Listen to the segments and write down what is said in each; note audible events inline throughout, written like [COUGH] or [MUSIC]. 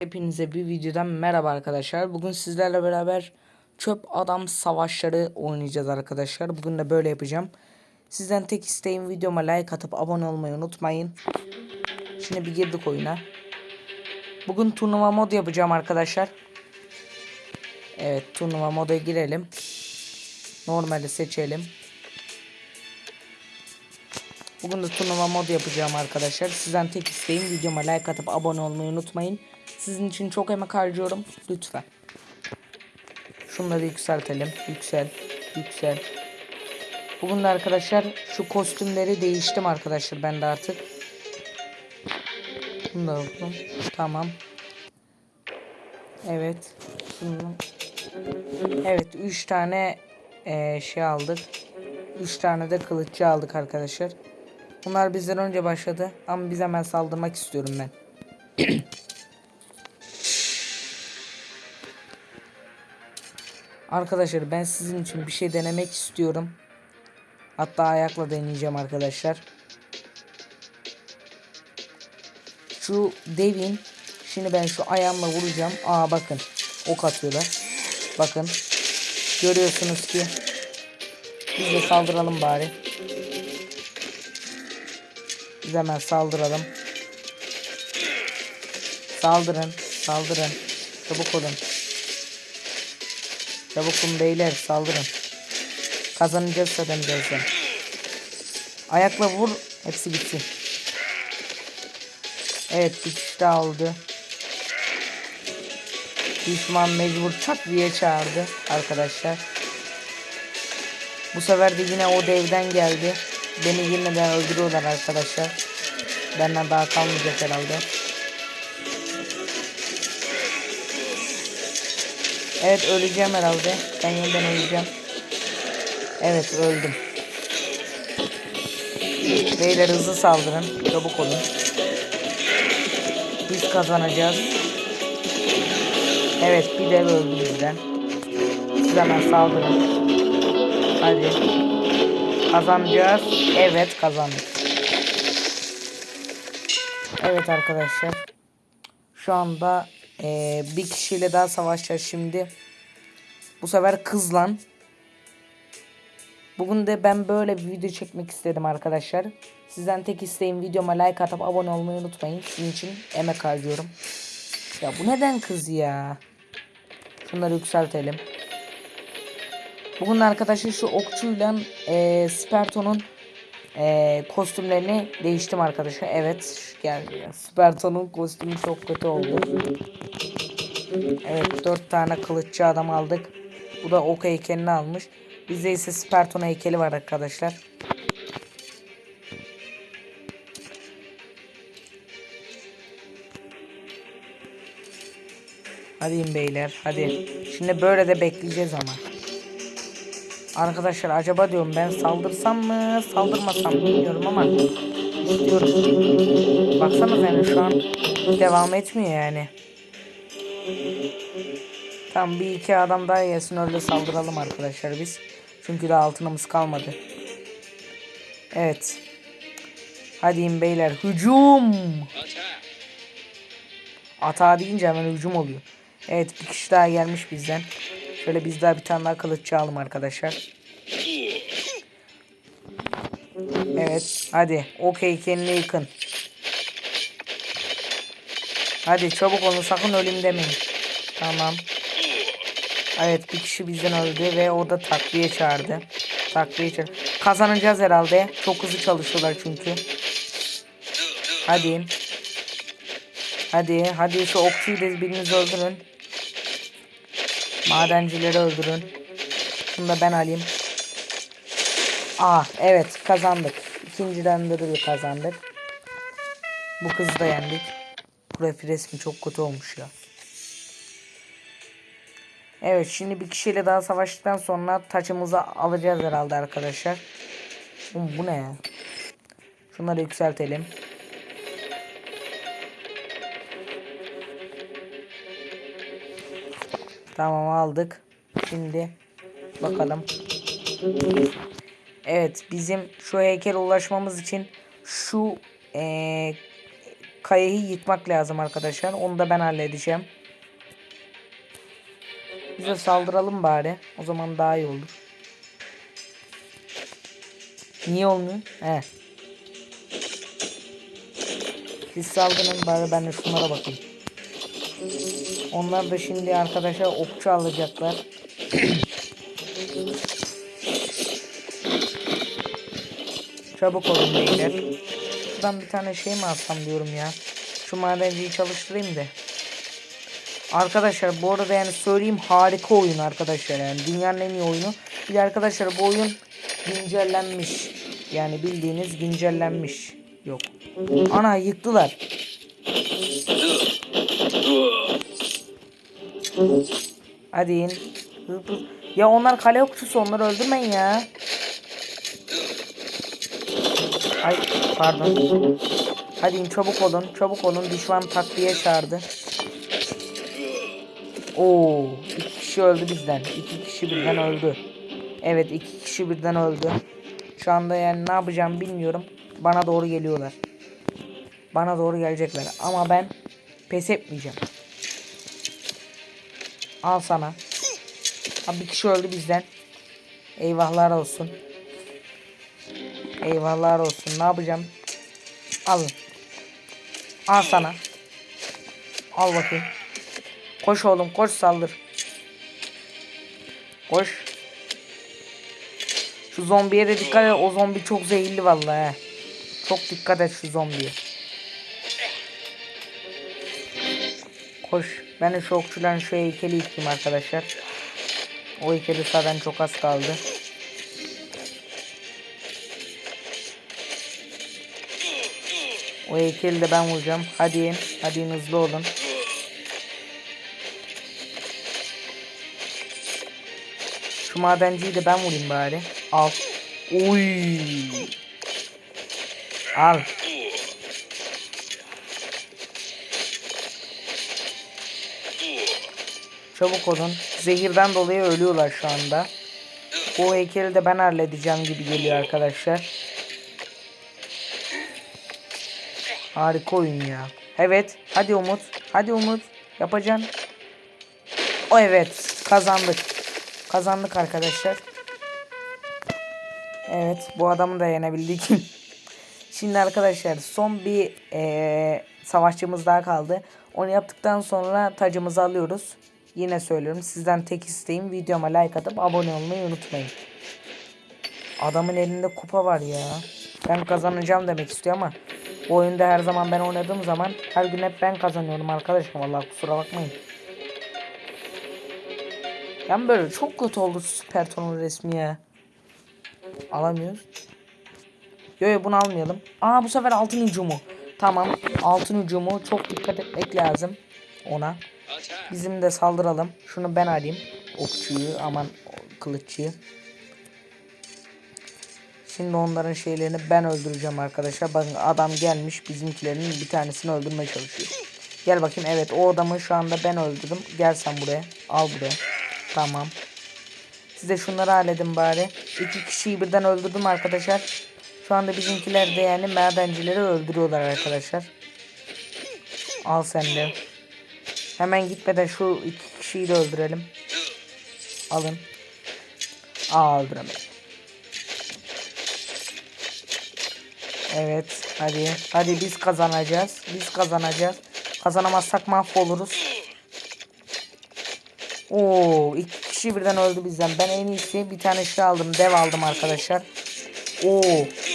Hepinize bir videodan merhaba arkadaşlar. Bugün sizlerle beraber çöp adam savaşları oynayacağız arkadaşlar. Bugün de böyle yapacağım. Sizden tek isteğim videoma like atıp abone olmayı unutmayın. Şimdi bir girdik oyuna. Bugün turnuva mod yapacağım arkadaşlar. Evet turnuva moda girelim. Normali seçelim. Bugün de turnuva mod yapacağım arkadaşlar. Sizden tek isteğim videoma like atıp abone olmayı unutmayın. Sizin için çok emek harcıyorum. Lütfen. Şunları yükseltelim. Yüksel. Yüksel. Bugün de arkadaşlar şu kostümleri değiştim arkadaşlar ben de artık. Bunu da alalım. Tamam. Evet. Şunu. Evet 3 tane eee, şey aldık. 3 tane de kılıççı aldık arkadaşlar. Bunlar bizden önce başladı ama biz hemen saldırmak istiyorum ben. Arkadaşlar ben sizin için bir şey denemek istiyorum. Hatta ayakla deneyeceğim arkadaşlar. Şu devin şimdi ben şu ayağımla vuracağım. Aa bakın ok atıyorlar. Bakın görüyorsunuz ki biz de saldıralım bari. Biz hemen saldıralım. Saldırın, saldırın. Çabuk olun. Çabuk olun beyler, saldırın. Kazanacağız zaten birazdan. Ayakla vur, hepsi bitsin. Evet, bir kişi oldu. Düşman mecbur takviye çağırdı arkadaşlar. Bu sefer de yine o devden geldi. Beni yine de öldürüyorlar arkadaşlar. Benden daha kalmayacak herhalde. Evet öleceğim herhalde. Ben yeniden öleceğim. Evet öldüm. Beyler hızlı saldırın. Çabuk olun. Biz kazanacağız. Evet bir dev öldü bizden. Siz hemen saldırın. Hadi. Kazanacağız. Evet kazandık. Evet arkadaşlar. Şu anda eee, bir kişiyle daha savaşacağız şimdi. Bu sefer kızlan. Bugün de ben böyle bir video çekmek istedim arkadaşlar. Sizden tek isteğim videoma like atıp abone olmayı unutmayın. Sizin için emek harcıyorum. Ya bu neden kız ya? Şunları yükseltelim. Bugün arkadaşlar şu okçuyla eee Sperton'un eee, kostümlerini değiştim arkadaşlar. Evet geldi. Sperton'un kostümü çok kötü oldu. Evet dört tane kılıççı adam aldık. Bu da ok heykelini almış. Bizde ise Sperton heykeli var arkadaşlar. Hadi beyler hadi. Şimdi böyle de bekleyeceğiz ama. Arkadaşlar acaba diyorum ben saldırsam mı saldırmasam mı bilmiyorum ama istiyorum. Baksanıza yani şu an devam etmiyor yani. Tam bir iki adam daha gelsin öyle saldıralım arkadaşlar biz. Çünkü daha altınımız kalmadı. Evet. Hadi beyler hücum. Ata deyince hemen hücum oluyor. Evet bir kişi daha gelmiş bizden. Şöyle biz daha bir tane daha kılıç çalalım arkadaşlar. Evet hadi okey kendini yıkın. Hadi çabuk olun sakın ölüm demeyin. Tamam. Evet bir kişi bizden öldü ve o da takviye çağırdı. Takviye çağırdı. Kazanacağız herhalde. Çok hızlı çalışıyorlar çünkü. Hadi. Hadi hadi şu okçuyu da biriniz öldürün. Madencileri öldürün. Şunu da ben alayım. Ah evet kazandık. İkinciden de kazandık. Bu kızı da yendik. Profil resmi çok kötü olmuş ya. Evet şimdi bir kişiyle daha savaştıktan sonra taçımızı alacağız herhalde arkadaşlar. Oğlum, bu ne ya? Şunları yükseltelim. Tamam aldık. Şimdi bakalım. Evet bizim şu heykele ulaşmamız için şu eee kayayı yıkmak lazım arkadaşlar. Onu da ben halledeceğim. Bize saldıralım bari. O zaman daha iyi olur. Niye olmuyor? He. Siz saldırın bari ben de şunlara bakayım. Onlar da şimdi arkadaşlar okçu alacaklar. [COUGHS] Çabuk olun beyler. Şuradan bir tane şey mi alsam diyorum ya. Şu madenciyi çalıştırayım da. Arkadaşlar bu arada yani söyleyeyim harika oyun arkadaşlar yani dünyanın en iyi oyunu. Bir de arkadaşlar bu oyun güncellenmiş. Yani bildiğiniz güncellenmiş. Yok. Ana yıktılar. Hadi in. Ya onlar kale okçusu onları öldürmeyin ya. Ay pardon. Hadi in çabuk olun. Çabuk olun. Düşman takviye çağırdı. Oo, iki kişi öldü bizden. İki kişi birden öldü. Evet iki kişi birden öldü. Şu anda yani ne yapacağım bilmiyorum. Bana doğru geliyorlar. Bana doğru gelecekler. Ama ben pes etmeyeceğim. Al sana. Ha, bir kişi öldü bizden. Eyvahlar olsun. Eyvahlar olsun. Ne yapacağım? Alın. Al sana. Al bakayım. Koş oğlum koş saldır. Koş. Şu zombiye de dikkat et. O zombi çok zehirli vallahi. Çok dikkat et şu zombiye. Koş. Ben de şu okçuların şu heykeli yıkayım arkadaşlar. O heykeli zaten çok az kaldı. O heykeli de ben vuracağım. Hadi in. Hadi in hızlı olun. Şu madenciyi de ben vurayım bari. Al. Uy. Al. Çabuk olun. Zehirden dolayı ölüyorlar şu anda. Bu heykeli de ben halledeceğim gibi geliyor arkadaşlar. Harika oyun ya. Evet. Hadi Umut. Hadi Umut. Yapacaksın. O evet. Kazandık. Kazandık arkadaşlar. Evet. Bu adamı da yenebildik. [LAUGHS] Şimdi arkadaşlar son bir eee, savaşçımız daha kaldı. Onu yaptıktan sonra tacımızı alıyoruz. Yine söylüyorum sizden tek isteğim videoma like atıp abone olmayı unutmayın. Adamın elinde kupa var ya. Ben kazanacağım demek istiyor ama bu oyunda her zaman ben oynadığım zaman her gün hep ben kazanıyorum arkadaşım. Vallahi kusura bakmayın. Ben böyle çok kötü oldu süper tonun resmi ya. Alamıyoruz. Yo yo bunu almayalım. Aa bu sefer altın hücumu. Tamam. Altın hücumu çok dikkat etmek lazım ona. Bizim de saldıralım. Şunu ben alayım. Okçuyu aman kılıççıyı. Şimdi onların şeylerini ben öldüreceğim arkadaşlar. Bakın adam gelmiş bizimkilerin bir tanesini öldürmeye çalışıyor. Gel bakayım evet o adamı şu anda ben öldürdüm. Gel sen buraya. Al buraya. Tamam. Size şunları halledin bari. İki kişiyi birden öldürdüm arkadaşlar. Şu anda bizimkiler de yani madencileri öldürüyorlar arkadaşlar. Al sen de. Hemen gitmeden şu iki kişiyi de öldürelim. Alın. Aa öldüremedim. Evet hadi. Hadi biz kazanacağız. Biz kazanacağız. Kazanamazsak mahvoluruz. Oo iki kişi birden öldü bizden. Ben en iyisi bir tane şey aldım. Dev aldım arkadaşlar. Oo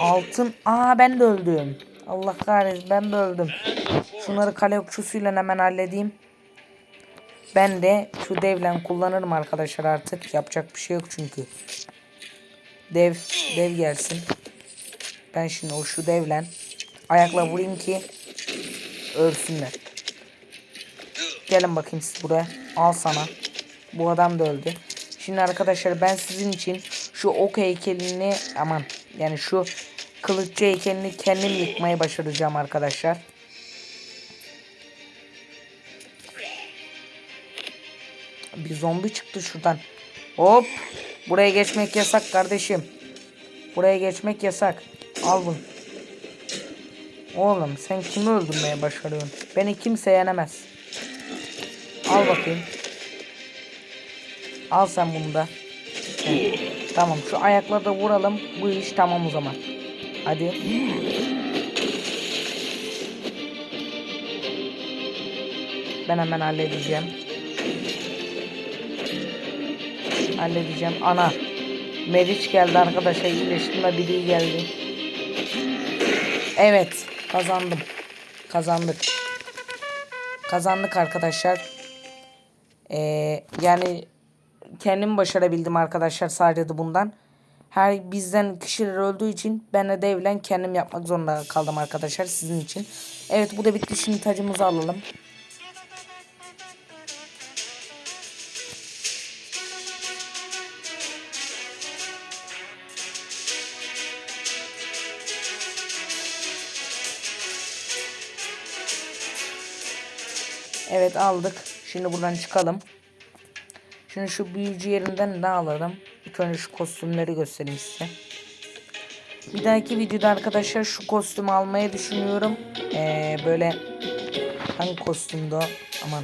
altın. Aa ben de öldüm. Allah kahretsin ben de öldüm. Şunları kale okçusuyla hemen halledeyim. Ben de şu devlen kullanırım arkadaşlar artık. Yapacak bir şey yok çünkü. Dev, dev gelsin. Ben şimdi o şu devlen ayakla vurayım ki ölsünler. Gelin bakayım siz buraya. Al sana. Bu adam da öldü. Şimdi arkadaşlar ben sizin için şu ok heykelini aman yani şu kılıççı heykelini kendim yıkmayı başaracağım arkadaşlar. Bir zombi çıktı şuradan. Hop. Buraya geçmek yasak kardeşim. Buraya geçmek yasak. Al bunu. Oğlum sen kimi öldürmeye başarıyorsun? Beni kimse yenemez. Al bakayım. Al sen bunu da. Tamam şu ayakları da vuralım. Bu iş tamam o zaman. Hadi. Ben hemen halledeceğim. Halledeceğim. Ana. Meriç geldi arkadaşlar. iyileştirme biri geldi. Evet. Kazandım. Kazandık. Kazandık arkadaşlar. Ee, yani kendim başarabildim arkadaşlar sadece de bundan. Her bizden kişiler öldüğü için ben de devlen kendim yapmak zorunda kaldım arkadaşlar sizin için. Evet bu da bitti şimdi tacımızı alalım. Evet aldık. Şimdi buradan çıkalım. Şimdi şu büyücü yerinden ne alalım? İlk önce şu kostümleri göstereyim size. Bir dahaki videoda arkadaşlar şu kostümü almayı düşünüyorum. Ee, böyle hangi kostümdü o? Aman.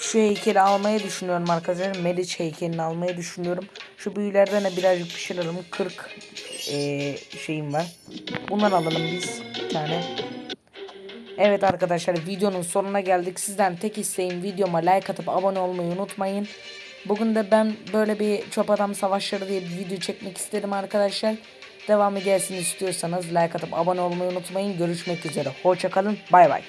Şu heykeli almayı düşünüyorum arkadaşlar. Meriç heykelini almayı düşünüyorum. Şu büyülerden de birazcık bir şeyler alalım. 40 ee, şeyim var. Bundan alalım biz bir tane. Evet arkadaşlar videonun sonuna geldik. Sizden tek isteğim videoma like atıp abone olmayı unutmayın. Bugün de ben böyle bir çöp adam savaşları diye bir video çekmek istedim arkadaşlar. Devamı gelsin istiyorsanız like atıp abone olmayı unutmayın. Görüşmek üzere. Hoşçakalın. Bay bay.